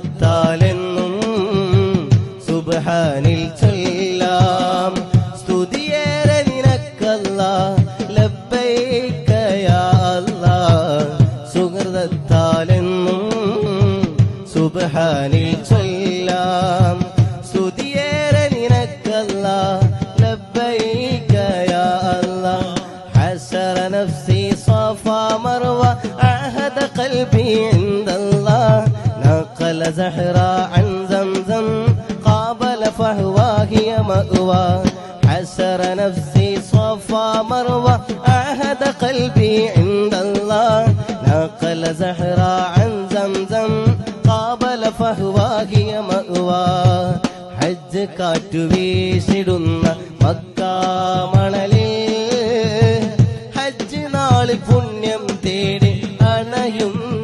സുഹൃതത്താലെന്നും സുബ്ഹാനിൽ ചൊല്ലാം സ്തുതിയേറെ നിനക്കല്ല ലബ്ബൈക യാ അല്ലാ സുഹൃതത്താലെന്നും സുബ്ഹാനിൽ ചൊല്ലാം സ്തുതിയേറെ നിനക്കല്ല ലബ്ബൈക യാ അല്ലാ حسر نفسي صفا مروى عهد قلبي عند الله سأل زهراء عن زمزم قابل فهوى هي مأوى. حسر نفسي صفا مروى عهد قلبي عند الله. نقل زهراء عن زمزم قابل فهوى هي مأوى. ഹജ്ജ് مكة വീശിടുന്ന حج ഹജ്ജ് فنيم പുണ്യം أنا يم